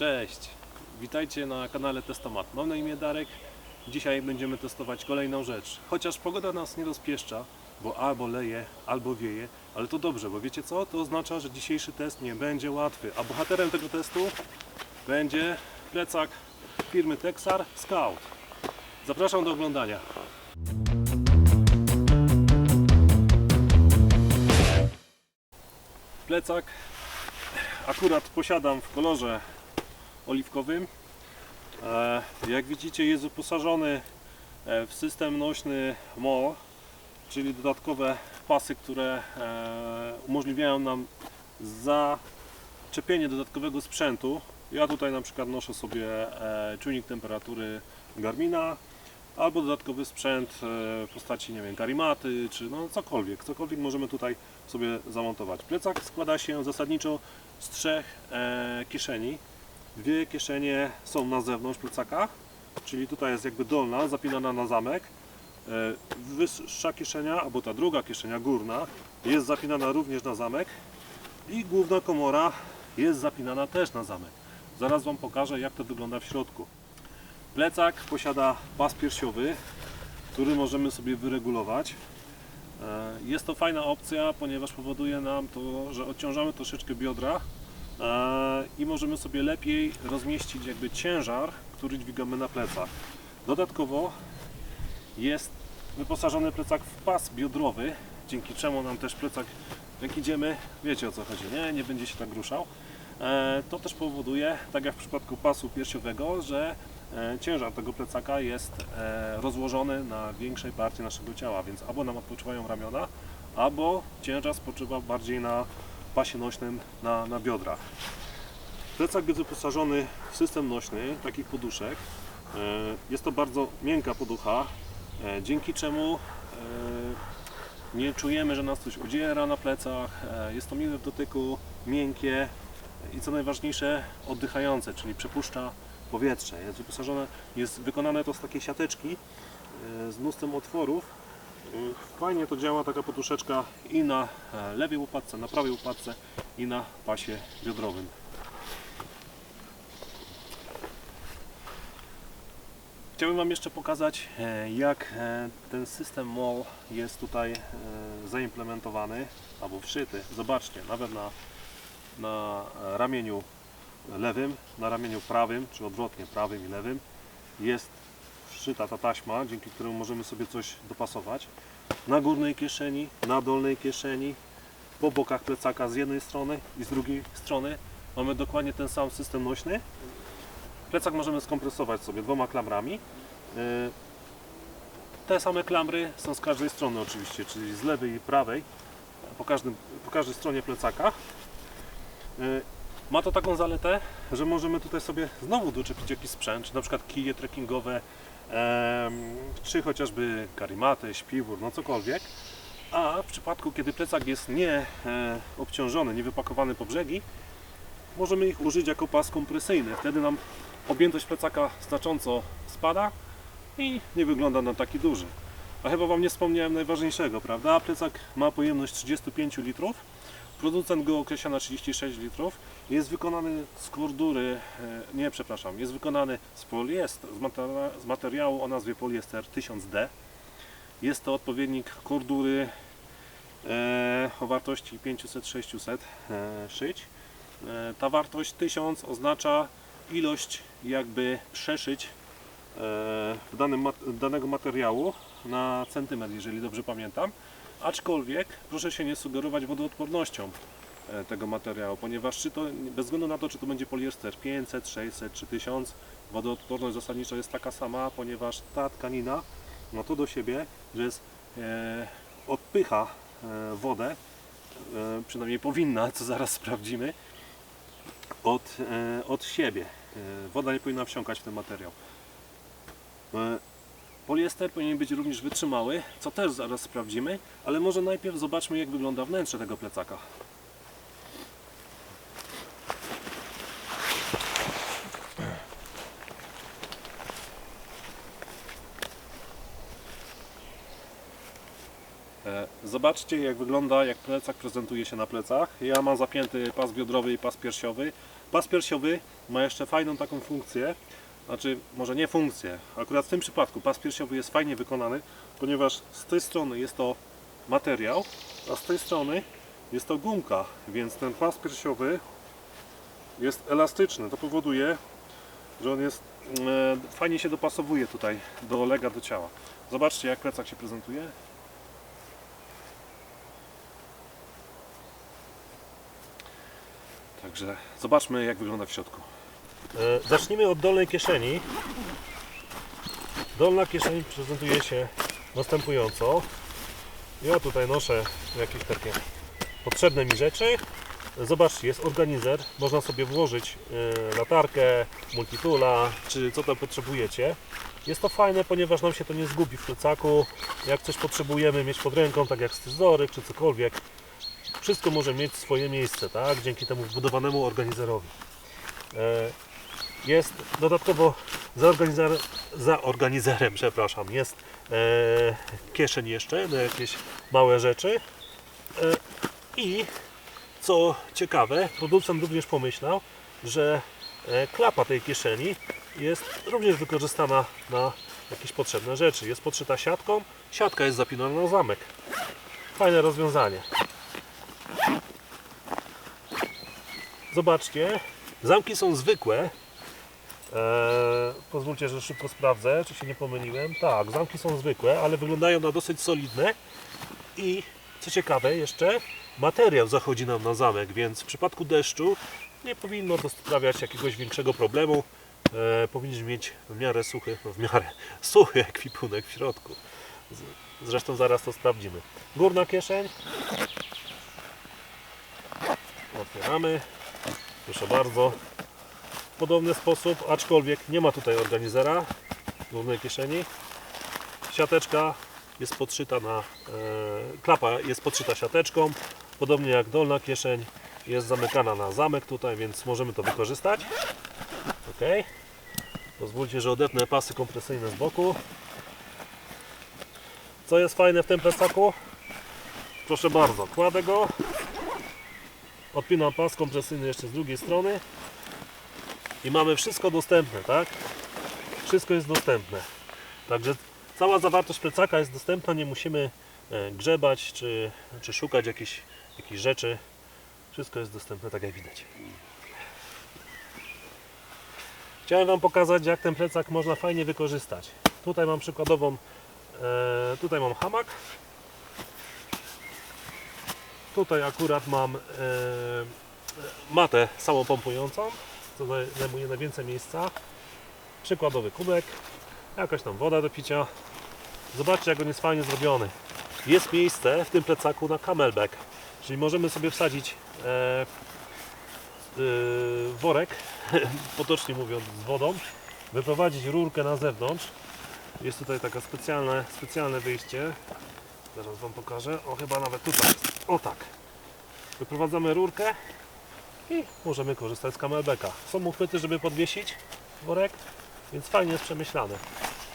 Cześć, witajcie na kanale Testomat. Mam na imię Darek. Dzisiaj będziemy testować kolejną rzecz. Chociaż pogoda nas nie rozpieszcza, bo albo leje, albo wieje, ale to dobrze, bo wiecie co? To oznacza, że dzisiejszy test nie będzie łatwy, a bohaterem tego testu będzie plecak firmy Texar Scout. Zapraszam do oglądania. Plecak akurat posiadam w kolorze oliwkowym. E, Jak widzicie jest wyposażony e, w system nośny MOL, czyli dodatkowe pasy, które e, umożliwiają nam zaczepienie dodatkowego sprzętu. Ja tutaj na przykład noszę sobie czujnik temperatury Garmina albo dodatkowy sprzęt w postaci, nie wiem, karimaty, czy no cokolwiek, cokolwiek możemy tutaj sobie zamontować. Plecak składa się zasadniczo z trzech kieszeni. Dwie kieszenie są na zewnątrz plecaka, czyli tutaj jest jakby dolna, zapinana na zamek. E, Wyższa kieszenia, albo ta druga kieszenia górna, jest zapinana również na zamek. I główna komora jest zapinana też na zamek. Zaraz Wam pokażę, jak to wygląda w środku. Plecak posiada pas piersiowy, który możemy sobie wyregulować. E, Jest to fajna opcja, ponieważ powoduje nam to, że odciążamy troszeczkę biodra i możemy sobie lepiej rozmieścić jakby ciężar, który dźwigamy na plecach. Dodatkowo jest wyposażony plecak w pas biodrowy, dzięki czemu nam też plecak, jak idziemy, wiecie o co chodzi, nie? Nie będzie się tak ruszał. E, To też powoduje, tak jak w przypadku pasu piersiowego, że e, ciężar tego plecaka jest e, rozłożony na większej partii naszego ciała, więc albo nam odpoczywają ramiona, albo ciężar spoczywa bardziej na pasie nośnym na, na biodrach. Plecak jest wyposażony w system nośny takich poduszek. E, Jest to bardzo miękka poducha, e, dzięki czemu e, nie czujemy, że nas coś udziera na plecach. Jest to miłe w dotyku, miękkie i co najważniejsze oddychające, czyli przepuszcza powietrze. Jest wyposażone, jest wykonane to z takiej siateczki z mnóstwem otworów. E, Fajnie to działa taka poduszeczka i na e, lewej łopatce, na prawej łopatce i na pasie biodrowym. Chciałbym Wam jeszcze pokazać, e, jak e, ten system MOL jest tutaj zaimplementowany albo wszyty. Zobaczcie, nawet na, na ramieniu lewym, na ramieniu prawym, czy odwrotnie prawym i lewym jest wszyta ta taśma, dzięki któremu możemy sobie coś dopasować. Na górnej kieszeni, na dolnej kieszeni, po bokach plecaka z jednej strony i z drugiej strony mamy dokładnie ten sam system nośny. Plecak możemy skompresować sobie dwoma klamrami. Yy, Te same klamry są z każdej strony oczywiście, czyli z lewej i prawej, po, każdym, po każdej stronie plecaka. Yy, Ma to taką zaletę, że możemy tutaj sobie znowu doczepić jakiś sprzęt, czy na przykład kije trekkingowe, czy chociażby karimaty, śpiwór, no cokolwiek. A w przypadku, kiedy plecak jest nie e, obciążony, nie wypakowany po brzegi, możemy ich użyć jako pas kompresyjny. Wtedy nam objętość plecaka znacząco spada i nie wygląda nam taki duży. A chyba Wam nie wspomniałem najważniejszego, prawda? Plecak ma pojemność 35 litrów. Producent go określa na 36 litrów. Jest wykonany z kordury, e, nie przepraszam, jest wykonany z poliester, z, z materiału o nazwie poliester 1000D. Jest to odpowiednik kordury e, o wartości 500-600 e, szyć. E, Ta wartość 1000 oznacza ilość jakby przeszyć e, danym, danego materiału na centymetr, jeżeli dobrze pamiętam. Aczkolwiek proszę się nie sugerować wodoodpornością e, tego materiału, ponieważ czy to, bez względu na to, czy to będzie poliester 500, 600 czy 1000, wodoodporność zasadniczo jest taka sama, ponieważ ta tkanina ma to do siebie, że jest, e, odpycha e, wodę, e, przynajmniej powinna, co zaraz sprawdzimy, od, e, od siebie. E, Woda nie powinna wsiąkać w ten materiał. E, Poliester powinien być również wytrzymały, co też zaraz sprawdzimy, ale może najpierw zobaczmy jak wygląda wnętrze tego plecaka. E, Zobaczcie jak wygląda, jak plecak prezentuje się na plecach. Ja mam zapięty pas biodrowy i pas piersiowy. Pas piersiowy ma jeszcze fajną taką funkcję, znaczy może nie funkcję, akurat w tym przypadku pas piersiowy jest fajnie wykonany, ponieważ z tej strony jest to materiał, a z tej strony jest to gumka, więc ten pas piersiowy jest elastyczny. To powoduje, że on jest e, fajnie się dopasowuje tutaj do lega do ciała. Zobaczcie jak plecak się prezentuje. Także zobaczmy jak wygląda w środku. E, zacznijmy od dolnej kieszeni. Dolna kieszeń prezentuje się następująco. Ja tutaj noszę jakieś takie potrzebne mi rzeczy. Zobaczcie, jest organizer. Można sobie włożyć e, latarkę, multitula, czy co tam potrzebujecie. Jest to fajne, ponieważ nam się to nie zgubi w plecaku. Jak coś potrzebujemy mieć pod ręką, tak jak scyzoryk czy cokolwiek, wszystko może mieć swoje miejsce, tak? Dzięki temu wbudowanemu organizerowi. Jest dodatkowo za, organizer, za organizerem, przepraszam, jest e, kieszeń jeszcze na jakieś małe rzeczy. E, I co ciekawe, producent również pomyślał, że e, klapa tej kieszeni jest również wykorzystana na jakieś potrzebne rzeczy. Jest podszyta siatką, siatka jest zapinana na zamek. Fajne rozwiązanie. Zobaczcie, zamki są zwykłe. Eee, pozwólcie, że szybko sprawdzę, czy się nie pomyliłem. Tak, zamki są zwykłe, ale wyglądają na dosyć solidne. I co ciekawe jeszcze, materiał zachodzi nam na zamek, więc w przypadku deszczu nie powinno to sprawiać jakiegoś większego problemu. E, powinniśmy mieć w miarę suchy, w miarę suchy ekwipunek w środku. Zresztą zaraz to sprawdzimy. Górna kieszeń. Otwieramy. Proszę bardzo. Podobny sposób, aczkolwiek nie ma tutaj organizera w górnej kieszeni. Siateczka jest podszyta na, e, klapa jest podszyta siateczką, podobnie jak dolna kieszeń jest zamykana na zamek tutaj, więc możemy to wykorzystać. Ok. Pozwólcie, że odetnę pasy kompresyjne z boku. Co jest fajne w tym plecaku? Proszę bardzo, kładę go. Odpinam pas kompresyjny jeszcze z drugiej strony. I mamy wszystko dostępne, tak? Wszystko jest dostępne. Także cała zawartość plecaka jest dostępna, nie musimy e, grzebać czy, czy szukać jakichś, jakichś rzeczy. Wszystko jest dostępne, tak jak widać. Chciałem Wam pokazać, jak ten plecak można fajnie wykorzystać. Tutaj mam przykładową, e, tutaj mam hamak. Tutaj akurat mam e, matę samopompującą, zaj- zajmuje najwięcej miejsca. Przykładowy kubek, jakaś tam woda do picia. Zobaczcie, jak on jest fajnie zrobiony. Jest miejsce w tym plecaku na camelback, czyli możemy sobie wsadzić e, y, worek, potocznie mówiąc, z wodą, wyprowadzić rurkę na zewnątrz. Jest tutaj taka specjalne, specjalne wyjście. Zaraz Wam pokażę. O, chyba nawet tutaj. O tak. Wyprowadzamy rurkę i możemy korzystać z camelbacka. Są uchwyty, żeby podwiesić worek, więc fajnie jest przemyślane.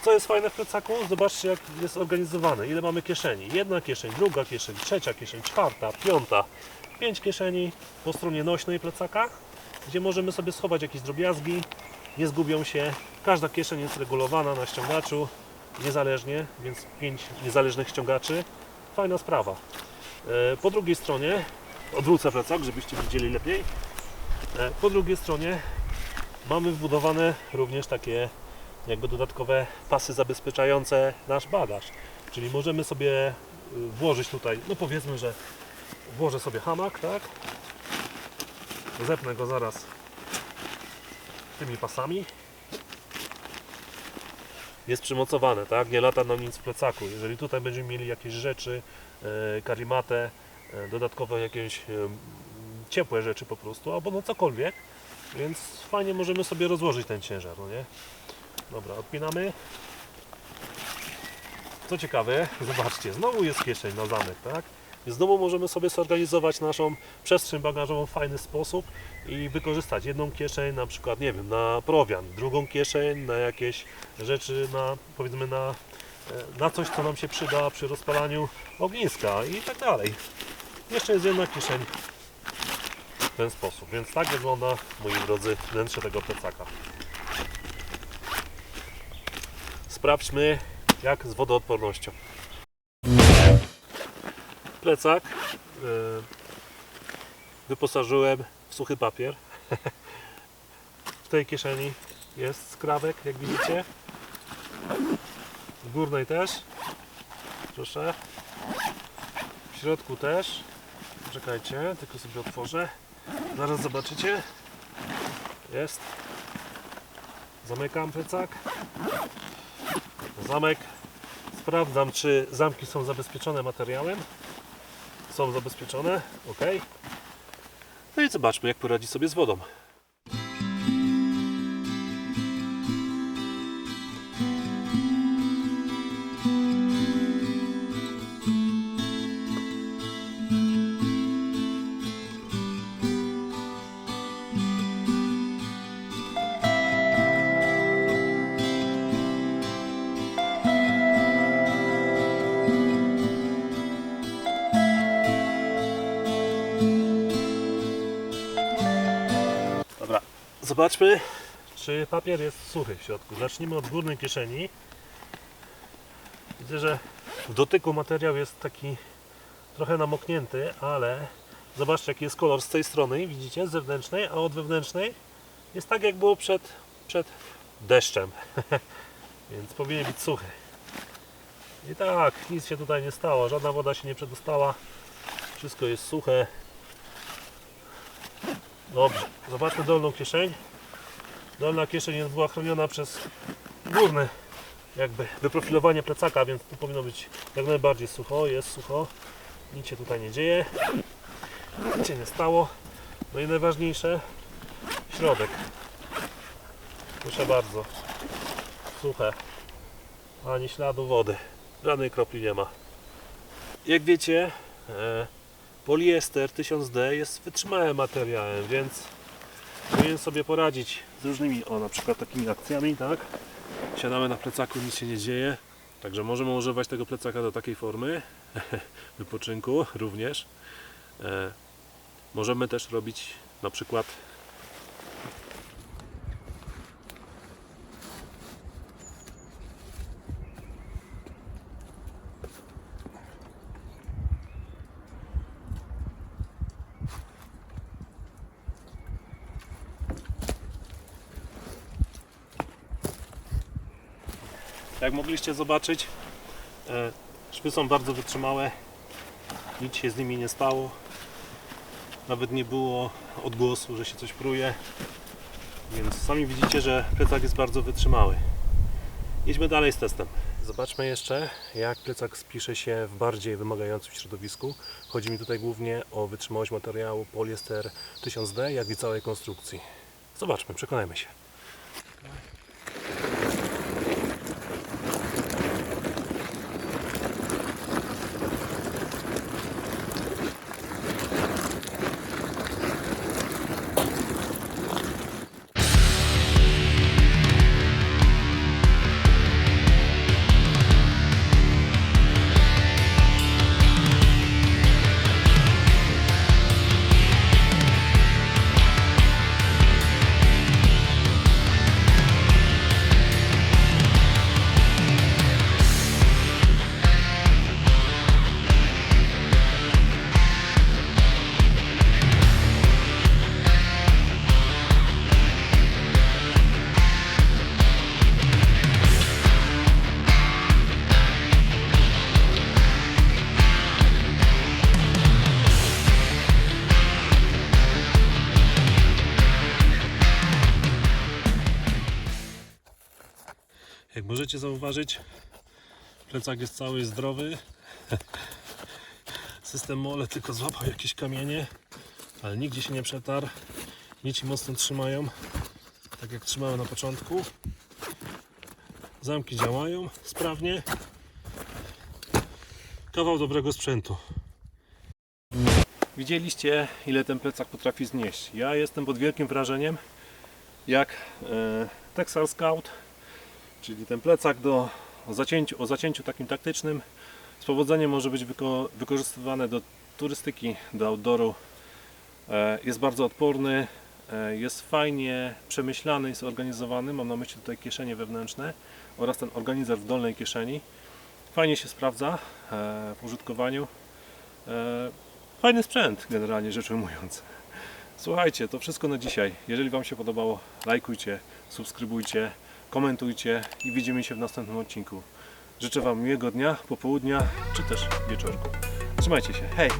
Co jest fajne w plecaku? Zobaczcie jak jest zorganizowany. Ile mamy kieszeni. Jedna kieszeń, druga kieszeń, trzecia kieszeń, czwarta, piąta. Pięć kieszeni po stronie nośnej plecaka, gdzie możemy sobie schować jakieś drobiazgi. Nie zgubią się. Każda kieszeń jest regulowana na ściągaczu niezależnie, więc pięć niezależnych ściągaczy. Fajna sprawa. E, Po drugiej stronie, odwrócę plecak, żebyście widzieli lepiej. E, Po drugiej stronie mamy wbudowane również takie jakby dodatkowe pasy zabezpieczające nasz bagaż. Czyli możemy sobie y, włożyć tutaj, no powiedzmy, że włożę sobie hamak, tak? Zepnę go zaraz tymi pasami. Jest przymocowane, tak? Nie lata nam nic w plecaku. Jeżeli tutaj będziemy mieli jakieś rzeczy, e, karimatę, e, dodatkowe jakieś e, ciepłe rzeczy po prostu, albo no cokolwiek, więc fajnie możemy sobie rozłożyć ten ciężar, no nie? Dobra, odpinamy. Co ciekawe, zobaczcie, znowu jest kieszeń na zamek, tak? I znowu możemy sobie zorganizować naszą przestrzeń bagażową w fajny sposób i wykorzystać jedną kieszeń na przykład, nie wiem, na prowian, drugą kieszeń na jakieś rzeczy, na powiedzmy na, e, na coś, co nam się przyda przy rozpalaniu ogniska i tak dalej. Jeszcze jest jedna kieszeń w ten sposób. Więc tak wygląda, moi drodzy, wnętrze tego plecaka. Sprawdźmy, jak z wodoodpornością. Plecak e, wyposażyłem w suchy papier. W tej kieszeni jest skrawek, jak widzicie. W górnej też. Proszę. W środku też. Czekajcie, tylko sobie otworzę. Zaraz zobaczycie. Jest. Zamykam plecak. Zamek. Sprawdzam, czy zamki są zabezpieczone materiałem. Są zabezpieczone. Ok. No i zobaczmy, jak poradzi sobie z wodą. Zobaczmy, czy papier jest suchy w środku. Zacznijmy od górnej kieszeni. Widzę, że w dotyku materiał jest taki trochę namoknięty, ale zobaczcie jaki jest kolor z tej strony, widzicie, z zewnętrznej, a od wewnętrznej jest tak jak było przed, przed deszczem. Więc powinien być suchy. I tak, nic się tutaj nie stało, żadna woda się nie przedostała. Wszystko jest suche. Dobrze, zobaczmy dolną kieszeń. Dolna kieszeń jest była chroniona przez górne jakby wyprofilowanie plecaka, więc tu powinno być jak najbardziej sucho, jest sucho. Nic się tutaj nie dzieje. Nic się nie stało. No i najważniejsze, środek. Proszę bardzo. Suche. Ani śladu wody. Żadnej kropli nie ma. Jak wiecie, e, poliester 1000D jest wytrzymałym materiałem, więc powinien sobie poradzić z różnymi, o na przykład takimi akcjami, tak? Siadamy na plecaku, nic się nie dzieje, także możemy używać tego plecaka do takiej formy wypoczynku również. E, możemy też robić na przykład Jak mogliście zobaczyć, e, szwy są bardzo wytrzymałe. Nic się z nimi nie stało. Nawet nie było odgłosu, że się coś pruje. Więc sami widzicie, że plecak jest bardzo wytrzymały. Idźmy dalej z testem. Zobaczmy jeszcze, jak plecak spisze się w bardziej wymagającym środowisku. Chodzi mi tutaj głównie o wytrzymałość materiału poliester 1000D, jak i całej konstrukcji. Zobaczmy, przekonajmy się. Możecie zauważyć, plecak jest cały zdrowy. System mole tylko złapał jakieś kamienie, ale nigdzie się nie przetarł. Nici mocno trzymają, tak jak trzymały na początku. Zamki działają sprawnie. Kawał dobrego sprzętu. Widzieliście, ile ten plecak potrafi znieść. Ja jestem pod wielkim wrażeniem, jak e, Texas Scout czyli ten plecak do, o, zacięciu, o zacięciu takim taktycznym z powodzeniem może być wyko, wykorzystywany do turystyki, do outdooru. E, Jest bardzo odporny, e, jest fajnie przemyślany i zorganizowany. Mam na myśli tutaj kieszenie wewnętrzne oraz ten organizer w dolnej kieszeni. Fajnie się sprawdza e, w użytkowaniu. E, Fajny sprzęt, generalnie rzecz ujmując. Słuchajcie, to wszystko na dzisiaj. Jeżeli Wam się podobało, lajkujcie, subskrybujcie, komentujcie i widzimy się w następnym odcinku. Życzę Wam miłego dnia, popołudnia czy też wieczorku. Trzymajcie się. Hej!